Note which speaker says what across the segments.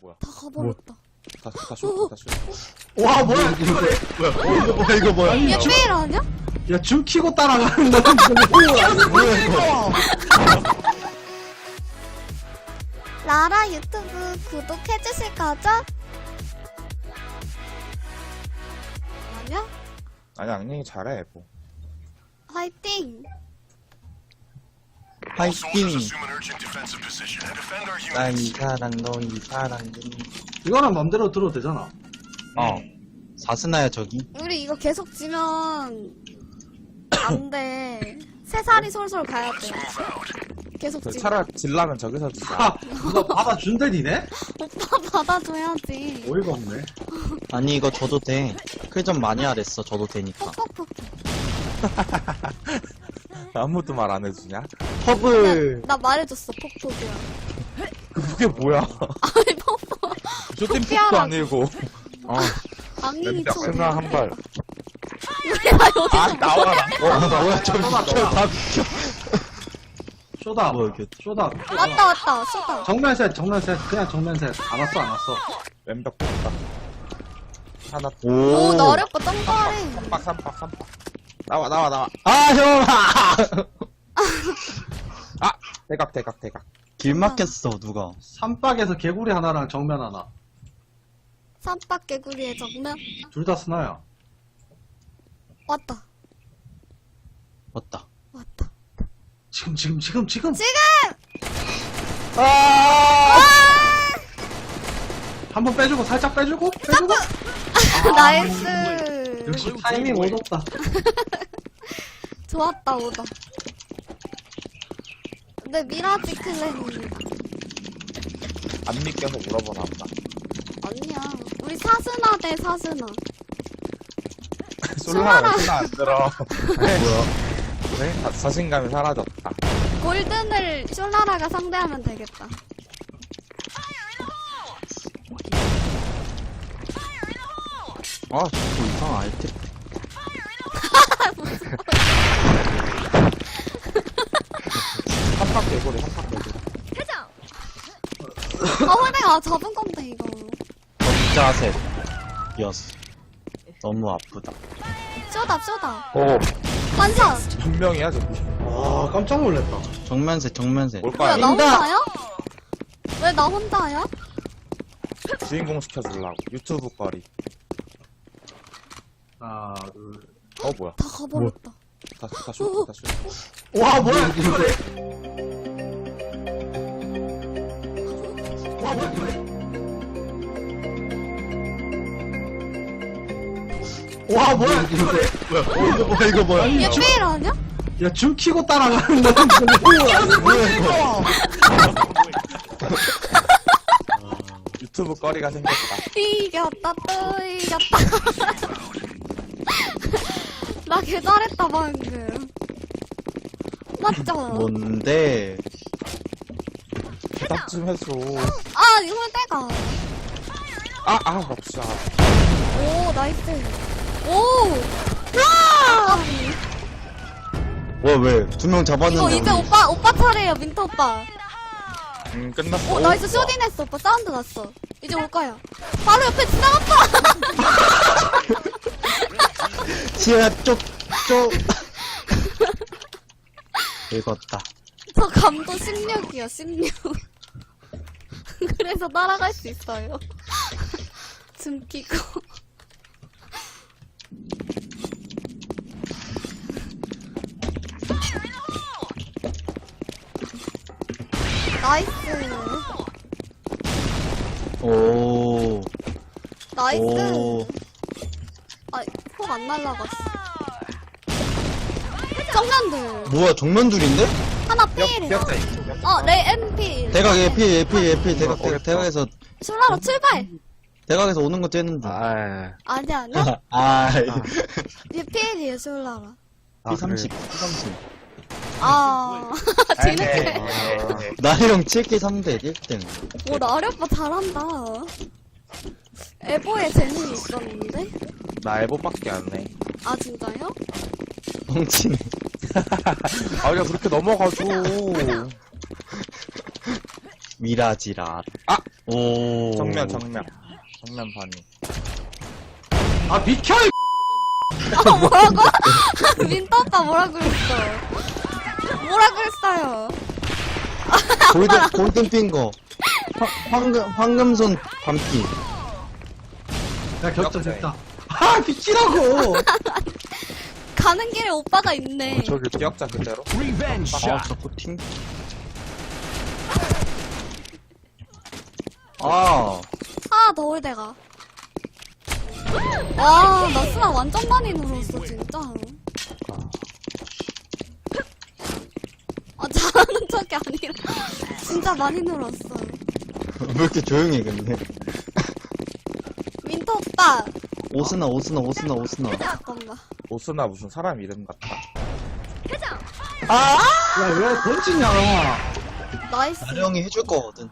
Speaker 1: 뭐야?
Speaker 2: 다 가버렸다.
Speaker 1: 다, 다 쇼, 다 쇼.
Speaker 3: 와 뭐야 이거 뭐야 이거 뭐야 이거 뭐야
Speaker 2: 얘 페일 아니야?
Speaker 3: 야줌 키고 따라가는 거 뭐야 뭐야 이거
Speaker 2: 라라 유튜브 구독해주실 거죠? 아니야?
Speaker 1: 아니, 악령이 잘해, 뭐.
Speaker 2: 화이팅!
Speaker 4: 파이팅!
Speaker 5: Assume an urgent defensive position and defend our
Speaker 4: 난
Speaker 5: units.
Speaker 4: 이 사랑, 너이 사랑.
Speaker 3: 이거는 맘대로 들어도 되잖아
Speaker 4: 어. 사스나야, 저기?
Speaker 2: 우리 이거 계속 지면 안 돼. 세 살이 솔솔 가야 돼. 계속
Speaker 1: 그
Speaker 2: 지면.
Speaker 1: 차라리 질라면 저기서
Speaker 3: 아
Speaker 1: 지자.
Speaker 3: 누가 받아준대 니네?
Speaker 2: 오빠 받아줘야지.
Speaker 3: 어이가 없네
Speaker 4: 아니, 이거 줘도 돼. 클좀 많이 하랬어, 줘도 되니까.
Speaker 2: 퍽퍽퍽.
Speaker 1: 아무도 말 안 해주냐?
Speaker 4: 컵을,
Speaker 2: 나 말해줬어, 퍽퍽이야.
Speaker 1: 그게 뭐야?
Speaker 2: 아니, 퍽퍽.
Speaker 1: 쇼팀 폭도
Speaker 2: 피하라고.
Speaker 1: 아니고. 어,
Speaker 2: 쳐.
Speaker 1: 하나 한 발.
Speaker 2: 우리가 여기서
Speaker 1: 아, 나와라.
Speaker 4: 어, 뭐야, 저 비켜, 다 비켜.
Speaker 3: 쇼다
Speaker 4: 뭐 이렇게.
Speaker 3: 쇼다
Speaker 2: 왔다, 왔다, 쏟아.
Speaker 3: 정면셋 정면셋 그냥 정면셋 안 왔어 안 왔어
Speaker 1: 왼벽 뽑다. 하나,
Speaker 2: 오,
Speaker 4: 오,
Speaker 2: 나 어렵고 똥거래.
Speaker 1: 삼박, 삼박, 삼박. 나와, 나와, 나와.
Speaker 4: 아, 형!
Speaker 1: 아! 대각, 대각, 대각.
Speaker 4: 길 막혔어, 누가.
Speaker 3: 삼박에서 개구리 하나랑 정면 하나
Speaker 2: 삼박 개구리의 정면.
Speaker 3: 둘 다 스나야
Speaker 2: 왔다,
Speaker 4: 왔다.
Speaker 2: 왔다.
Speaker 3: 지금 지금 지금 지금
Speaker 2: 지금!
Speaker 3: 한번 빼주고 살짝 빼주고 빼주고
Speaker 2: 나이스.
Speaker 3: 역시 타이밍 얻었다
Speaker 2: 좋았다, 오다. 근데 미라지 클랜입니다.
Speaker 1: 안 믿겨서 물어보나 보다.
Speaker 2: 아니야. 우리 사스나 대 사스나.
Speaker 1: 솔라라, 솔라 안 들어. 뭐야? 네? 자- 자신감이 사라졌다.
Speaker 2: 골든을 숄라라가 상대하면 되겠다.
Speaker 4: 아, 자꾸 이상한 아이템.
Speaker 1: 한박 개구리, 한박 개구리.
Speaker 2: 아, 근데 잡은 건데, 이거.
Speaker 4: 적자셋. 이었어. 너무 아프다.
Speaker 2: 쇼다, 쇼다.
Speaker 1: 오,
Speaker 2: 반샷!
Speaker 1: 분명이야, 저기.
Speaker 3: 와 깜짝 놀랐다
Speaker 4: 정면셋, 정면셋.
Speaker 1: 올
Speaker 2: 뭐야. 나 혼자야? 왜 나 혼자야?
Speaker 1: 주인공 시켜주려고. 유튜브 거리.
Speaker 3: 하나 둘
Speaker 1: 어, 뭐야.
Speaker 2: 다 가버렸다.
Speaker 1: 다, 다 쇼, 다 쇼.
Speaker 3: 와 뭐야 이거 와 뭐야 이거 와 뭐야 이거 뭐야 뭐야 이거 뭐야
Speaker 2: 얘 페일 아니야?
Speaker 3: 야줌 키고 따라가는 거 뭐야 이거
Speaker 1: 유튜브 거리가 생겼다.
Speaker 2: 이겼다, 또 이겼다. 나 개 잘했다, 방금. 맞죠?
Speaker 4: 뭔데?
Speaker 1: 대답 좀 해줘.
Speaker 2: 아, 이거 때가.
Speaker 1: 아, 아, 럽샤.
Speaker 2: 오, 나이스. 오! 와!
Speaker 4: 뭐야, 왜? 두 명 잡았는데.
Speaker 2: 이거 이제
Speaker 4: 우리.
Speaker 2: 오빠, 오빠 차례예요, 민트 오빠.
Speaker 1: 음, 끝났어.
Speaker 2: 오, 나이스 쇼딘 했어, 오빠. 사운드 났어. 이제 올 거야. 바로 옆에 지나갔다!
Speaker 4: 지하 쪽, 쪽. 읽었다.
Speaker 2: 저 감도 16이요, 16. 그래서 따라갈 수 있어요. 줌 끼고. 나이스.
Speaker 4: 오.
Speaker 2: 나이스.
Speaker 4: 오.
Speaker 2: 아, 폭안 날라갔어. 정면들.
Speaker 4: 뭐야, 정면둘인데?
Speaker 2: 하나
Speaker 1: 뼈,
Speaker 2: 필이야.
Speaker 1: 뼈자 있어. 뼈.
Speaker 2: 어, 레 MP.
Speaker 4: 대각, 에피, 에피, 에피, 대각, 대각, 대각에서,
Speaker 2: 술라로 출발!
Speaker 4: 대각에서 오는 거 쬐는 중.
Speaker 1: 아,
Speaker 2: 아니야, 아니야.
Speaker 4: 아,
Speaker 2: 얘 필이에요, 술라라.
Speaker 4: P30, P30.
Speaker 2: 아, 뒤늦게.
Speaker 1: 네.
Speaker 4: 나이랑 7기 3대 1등.
Speaker 2: 오, 나리 오빠 잘한다. 에보에 재능이 있었는데?
Speaker 1: 나 에보밖에 안 해.
Speaker 2: 아, 진짜요?
Speaker 4: 뻥치네.
Speaker 1: 아, 야, 그렇게 넘어가줘.
Speaker 4: 미라지라.
Speaker 1: 아!
Speaker 4: 오.
Speaker 1: 정면, 정면. 정면 반이.
Speaker 3: 아, 비켜, 이
Speaker 2: 아, 뭐라고? 민터 오빠 뭐라 그랬어? 뭐라 그랬어요?
Speaker 4: 골든, 골든 핑거. 화- 황금, 황금손 반피.
Speaker 3: 야, 격자 됐다. 아, 비키라고!
Speaker 2: 가는 길에 오빠가 있네.
Speaker 1: 저기 기억자 그대로.
Speaker 4: 아, 자꾸 팀. 아,
Speaker 2: 아, 더울대가. 와, 나 스나 완전 많이 눌었어, 진짜. 아, 잘하는 척이 아니라, 진짜 많이 눌었어.
Speaker 4: 왜 이렇게 조용해, 근데.
Speaker 2: 민터 오빠.
Speaker 4: 오스나, 오스나, 오스나, 오스나.
Speaker 1: 오스나 무슨 사람 이름 같다.
Speaker 3: 야, 왜 던지냐?
Speaker 2: 나이스.
Speaker 4: 나령이 해줄 거거든.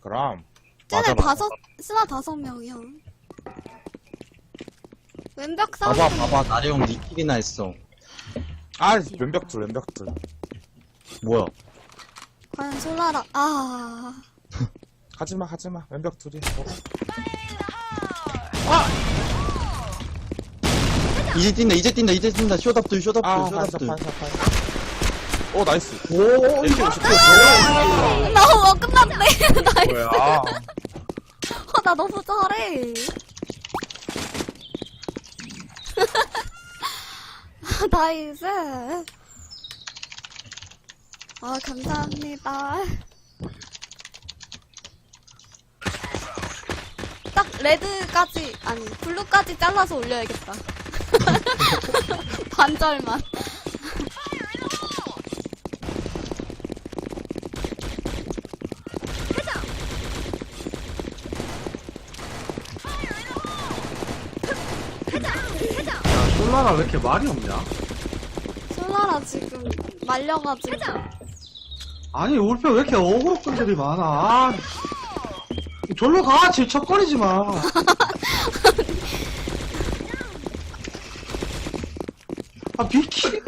Speaker 1: 그럼.
Speaker 2: 쟤네
Speaker 1: 맞아,
Speaker 2: 다섯, 스나 다섯 명이야. 왼벽 싸움.
Speaker 4: 봐봐, 봐봐. 나령 니킬이나 했어.
Speaker 1: 아, 왼벽둘, 왼벽둘.
Speaker 4: 뭐야.
Speaker 2: 과연 솔라라, 아.
Speaker 1: 하지마, 하지마. 왼벽둘이. 어.
Speaker 4: 이제 뛴다, 이제 뛴다, 이제 뛴다. 쇼답들, 쇼답들,
Speaker 1: 아, 반사,
Speaker 4: 쇼답들.
Speaker 1: 반사, 반사. 오, 나이스.
Speaker 3: 오, 이거.
Speaker 2: 나, 어, 끝났네. 나이스.
Speaker 1: 뭐야.
Speaker 2: 어, 나 너무 잘해. 나이스. 아, 감사합니다. 딱 레드까지, 아니, 블루까지 잘라서 올려야겠다. 반절만.
Speaker 3: 야, 솔라라 왜 이렇게 말이 없냐?
Speaker 2: 솔라라 지금 말려가지고.
Speaker 3: 아니, 편왜 이렇게 어그로 끈들이 많아? 아, 졸로 가, 질척거리지 마. 아, 비키.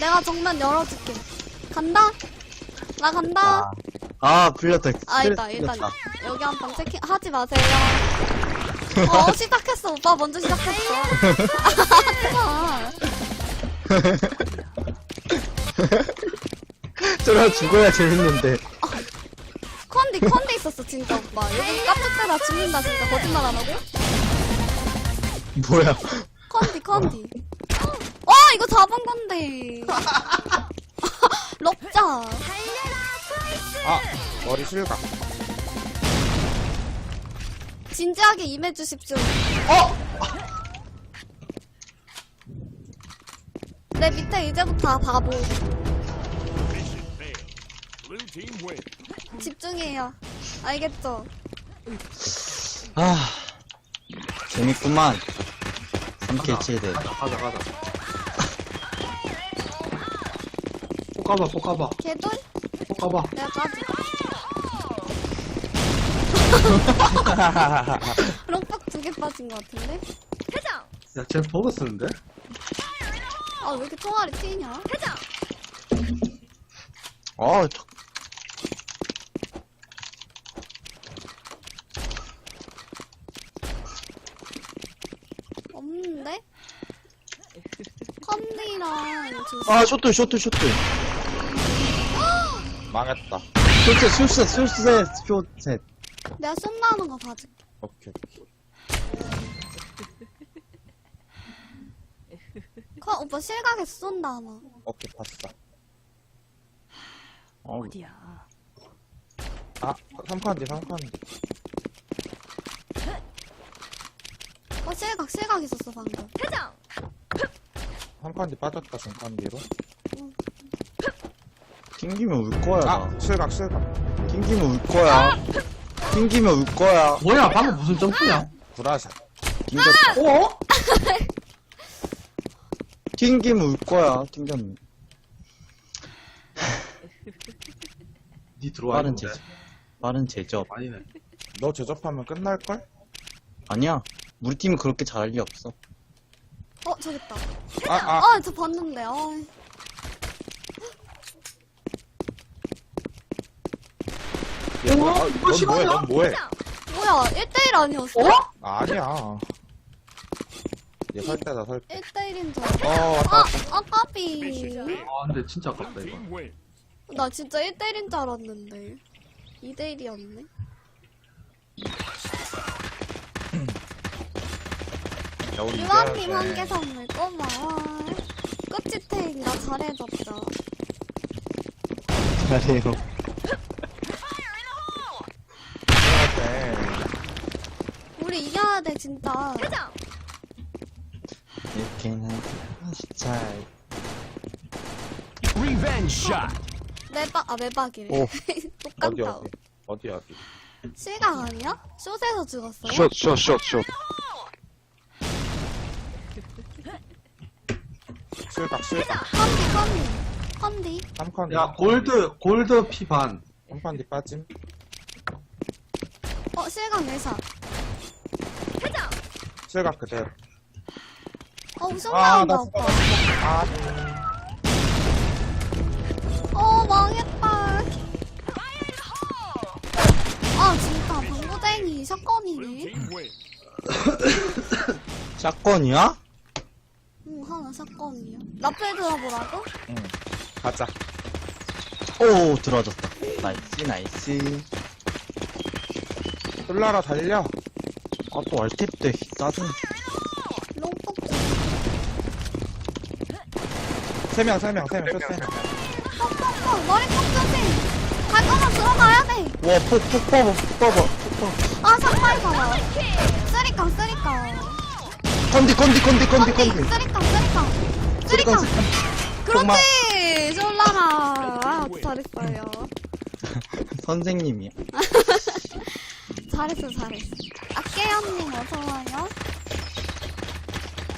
Speaker 2: 내가 정면 열어줄게. 간다? 나 간다?
Speaker 4: 아, 풀렸다.
Speaker 2: 아,
Speaker 4: 스트레스
Speaker 2: 일단, 일단. 여기 한 번 체킹, 하지 마세요. 어, 시작했어. 오빠 먼저 시작했어. 아,
Speaker 4: 저라 죽어야 재밌는데.
Speaker 2: 컨디, 컨디 있었어, 진짜, 오빠. 여기 깜짝대라 죽는다, 진짜. 거짓말 안 하고?
Speaker 4: 뭐야.
Speaker 2: 컨디, 컨디. 와, 이거 잡은 건데. 럭자.
Speaker 1: 아, 머리 실각.
Speaker 2: 진지하게 임해주십시오.
Speaker 3: 어!
Speaker 2: 내 밑에 이제부터 바보. 집중해요. 알겠죠?
Speaker 4: 아, 재밌구만. 3킬 7대.
Speaker 3: 가자, 가자, 가자. 볶아봐, 볶아봐,
Speaker 2: 걔도
Speaker 3: 볶아봐.
Speaker 2: 내가 까지. 롱박 두 개 빠진 것 같은데?
Speaker 3: 야, 쟤 버그 쓰는데?
Speaker 2: 아, 왜 이렇게 총알이 튀냐?
Speaker 4: 아, 저-
Speaker 2: 없는데? 주
Speaker 4: 아, 쇼트, 쇼트, 쇼트.
Speaker 1: 망했다.
Speaker 4: 쇼트, 쇼트, 쇼트, 쇼트.
Speaker 2: 내가 쏜다는 거 봐줄게.
Speaker 1: 오케이, 오케이.
Speaker 2: 컨, 오빠 실각에 쏜다, 아마.
Speaker 1: 오케이, 봤어.
Speaker 4: 어,
Speaker 1: 아, 3칸 뒤, 3칸 뒤.
Speaker 2: 어, 실각, 실각 있었어, 방금.
Speaker 1: 3칸 뒤 빠졌다, 중칸 뒤로.
Speaker 4: 튕기면 울 거야.
Speaker 1: 아, 실각, 실각.
Speaker 4: 튕기면 울 거야. 튕기면 울 거야.
Speaker 3: 뭐야, 방금 무슨 점프냐?
Speaker 1: 브라샷.
Speaker 4: 튕겼다.
Speaker 3: 어?
Speaker 4: 튕기면 울 거야. 튕겼네.
Speaker 3: 니 들어와
Speaker 4: 빠른
Speaker 3: 있는데.
Speaker 4: 제접. 빠른 제접.
Speaker 3: 아니네.
Speaker 1: 너 제접하면 끝날걸?
Speaker 4: 아니야. 우리 팀이 그렇게 잘할 리 없어.
Speaker 2: 어, 저기 있다.
Speaker 1: 아, 아.
Speaker 2: 아, 저 봤는데, 아.
Speaker 1: 뭐야?
Speaker 3: 어?
Speaker 1: 아,
Speaker 3: 이거
Speaker 1: 넌
Speaker 3: 싫어요?
Speaker 1: 뭐해? 넌 뭐해?
Speaker 2: 뭐야 1대1 아니었어?
Speaker 3: 어?
Speaker 1: 아니야. 얘 설 때다 설 때.
Speaker 2: 1대1인 줄 알았어
Speaker 1: 어 왔다.
Speaker 2: 아! 아 까비
Speaker 3: 아, 근데 진짜 아깝다, 이거.
Speaker 2: 나 진짜 1대1인 줄 알았는데 2대1이었네
Speaker 1: 야 우리
Speaker 2: 유아님 한개
Speaker 1: 돼.
Speaker 2: 선물 고마워 끝지탱이가 잘해줬죠
Speaker 4: 잘해요.
Speaker 2: 우리 이겨야 돼 진짜
Speaker 4: 이렇게는.
Speaker 2: 매박 아 매박이래
Speaker 4: 오.
Speaker 1: 어디
Speaker 2: 똑같다
Speaker 1: 어디 어디 어디.
Speaker 2: 실각 아니야? 숏에서 죽었어요?
Speaker 6: 숏, 숏, 숏, 숏.
Speaker 1: 실각 실각.
Speaker 2: 컨디 컨디 컨디
Speaker 1: 3칸.
Speaker 3: 야, 골드, 골드 피 반.
Speaker 1: 3칸 뒤 빠짐.
Speaker 2: 어 실각 내샷
Speaker 1: 실각 그대로.
Speaker 2: 어 우승
Speaker 1: 아,
Speaker 2: 나온다
Speaker 1: 나
Speaker 2: 오빠
Speaker 1: 아,
Speaker 2: 어 망했다 아 진짜 방구댕이 샷건이네
Speaker 4: 샷건이야?
Speaker 2: 샷건이야 라플 들어보라고?
Speaker 1: 응. 가자.
Speaker 4: 오, 들어졌다. 나이스, 나이스.
Speaker 1: 솔라라 달려.
Speaker 4: 아, 또 알탭 때 짜증.
Speaker 2: 롱폭
Speaker 1: 세 명, 세 명, 세 명, 세 명.
Speaker 2: 폭폭폭 머리 폭 조심 갈 거면 들어가야 돼
Speaker 4: 와, 폭, 폭 뽑아, 폭 뽑아, 폭 뽑아.
Speaker 2: 아, 상마이 봐라. 쓰리깡, 쓰리깡.
Speaker 4: 컨디, 컨디, 컨디, 컨디,
Speaker 2: 컨디,
Speaker 4: 컨디.
Speaker 2: 쓰리깡, 쓰리깡. 쓰리깡. 그렇지! 솔라라. 아, 잘했어요.
Speaker 4: 선생님이야.
Speaker 2: 잘했어, 잘했어. 아깨연님 어서와요.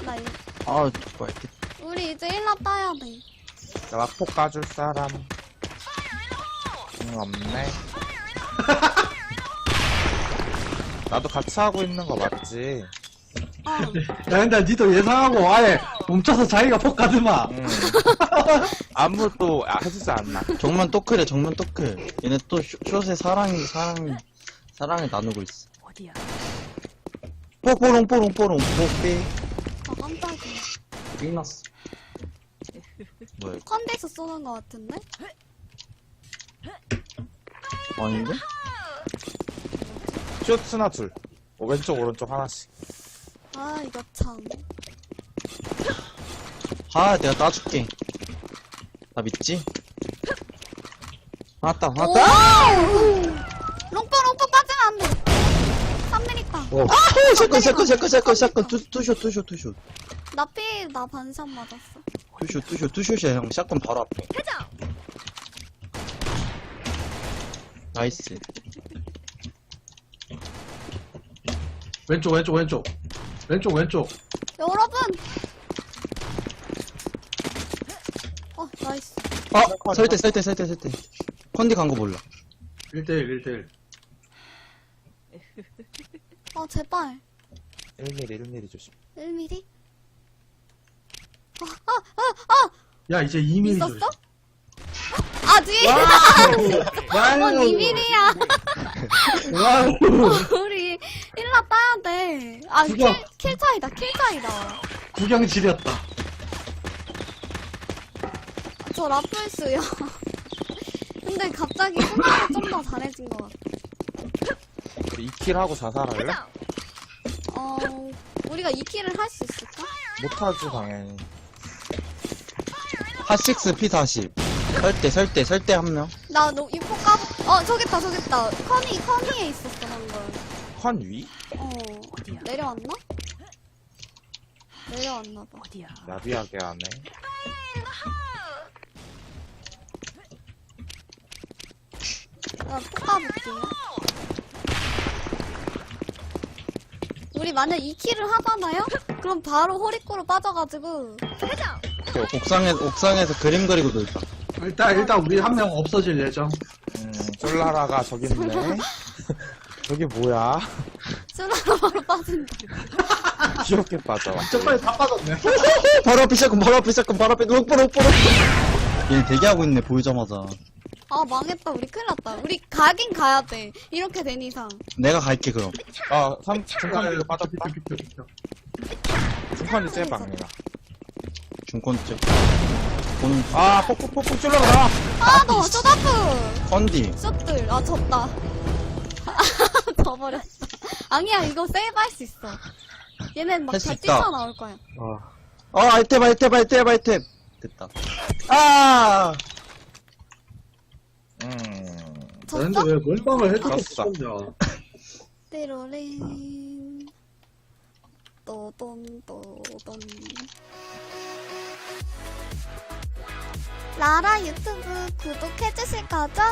Speaker 2: 나, 이,
Speaker 4: 아, 또 알탭.
Speaker 2: 우리 이제 1라 따야 돼.
Speaker 1: 나 막폭 까줄 사람. 응, 없네. 나도 같이 하고 있는 거 맞지?
Speaker 2: 어,
Speaker 3: 야, 근데 니도 예상하고 아예 멈춰서 자기가 폭 가드마.
Speaker 1: 응. 아무도 아, 해주지 않나.
Speaker 4: 정면 또클해, 정면 또클. 얘네 또 쇼, 숏에 사랑이, 사랑이, 사랑을 나누고 있어. 어디야? 뽀뽀롱, 뽀롱, 뽀롱, 뽀삐.
Speaker 2: 아, 깜짝이야.
Speaker 4: 끝났어. 뭐야, 이거?
Speaker 2: 컨디에서 쏘는 거 같은데?
Speaker 4: 아닌데?
Speaker 1: 쇼트나 둘. 어, 왼쪽, 오른쪽 하나씩.
Speaker 2: 아, 이거 참.
Speaker 4: 아, 내가 따줄게. 나 믿지? 맞다, 맞다.
Speaker 2: 롱뽀, 롱뽀 빠지면 안 돼. 3미니까.
Speaker 4: 아, 샷건, 샷건, 샷건, 샷건, 샷건. 투, 투쇼, 투쇼, 투쇼.
Speaker 2: 나 피, 나 반샷 맞았어.
Speaker 4: 투쇼, 투쇼, 투쇼시야, 형. 샷건 바로 앞에. 나이스.
Speaker 3: 왼쪽, 왼쪽, 왼쪽. 왼쪽, 왼쪽.
Speaker 2: 여러분! 어, 나이스.
Speaker 4: 아, 설대, 설대, 설대, 설대. 컨디 간 거 몰라.
Speaker 3: 1대1, 1대1.
Speaker 2: 어, 제발.
Speaker 1: 1mm, 1mm 조심.
Speaker 2: 1mm? 아, 아, 아, 아!
Speaker 3: 야, 이제 2mm.
Speaker 2: 있었어? 아, 뒤에!
Speaker 3: 와우.
Speaker 2: 어, 2mm야.
Speaker 3: 와우.
Speaker 2: 우리 1라 따야 돼. 아, 킬,
Speaker 3: 죽여.
Speaker 2: 킬 차이다, 킬 차이다.
Speaker 3: 구경 지렸다.
Speaker 2: 저 라플스요. 근데 갑자기 손가락 좀더 잘해진 것 같아.
Speaker 1: 우리 2킬 하고 자살할래?
Speaker 2: 어, 우리가 2킬을 할 수 있을까?
Speaker 1: 못하지, 당연히.
Speaker 4: 핫식스 P40. 설대, 설대, 설대 한 명.
Speaker 2: 나, 너, 이포 까, 어, 저기 있다, 저기 있다. 커니, 커니에 있었어,
Speaker 1: 컨 위?
Speaker 2: 어, 내려왔나? 내려왔나봐.
Speaker 1: 야비하게 하네.
Speaker 2: 나 poka볼게요. 우리 만약 2킬을 하잖아요? 그럼 바로 호리꼬로 빠져가지고.
Speaker 4: 옥상에, 옥상에서 그림 그리고 놀자.
Speaker 3: 일단, 일단 우리 한 명 없어질 예정.
Speaker 1: 음, 솔라라가 저기 있네. 저기 뭐야?
Speaker 2: 쓰나로 바로 빠진다.
Speaker 1: 귀엽게 빠져.
Speaker 3: 빨리 다 빠졌네.
Speaker 4: 바로 앞에 샷건, 바로 앞에 샷건, 바로 앞에 록보, 록보, 록보. 얘 대기하고 있네, 보이자마자.
Speaker 2: 아, 망했다. 우리 큰일 났다. 우리 가긴 가야 돼. 이렇게 된 이상.
Speaker 4: 내가 갈게 그럼
Speaker 1: 아, 삼, 중간 이거 빠졌다.
Speaker 3: 비켜, 비켜, 비켜.
Speaker 1: 중간이 세방이가
Speaker 4: 중권째 보는
Speaker 1: 아, 폭폭, 폭폭 찔러라!
Speaker 2: 아, 너 쇼다프!
Speaker 4: 컨디
Speaker 2: 숏들. 아, 졌다. 져버렸어. 아니야, 이거 세이브 할 수 있어. 얘는 막
Speaker 4: 할수
Speaker 2: 다
Speaker 4: 있다.
Speaker 2: 뛰쳐나올 거야.
Speaker 3: 아,
Speaker 4: 어 아이템 아이템 아이템 아이템 됐다 아
Speaker 1: 음.
Speaker 3: 근데
Speaker 2: 졌어?
Speaker 3: 왜 몰빵을 해주고
Speaker 1: 졌어.
Speaker 3: 싶었냐.
Speaker 2: 띠로링. 또돈, 또돈. 라라 유튜브 구독해주실 거죠?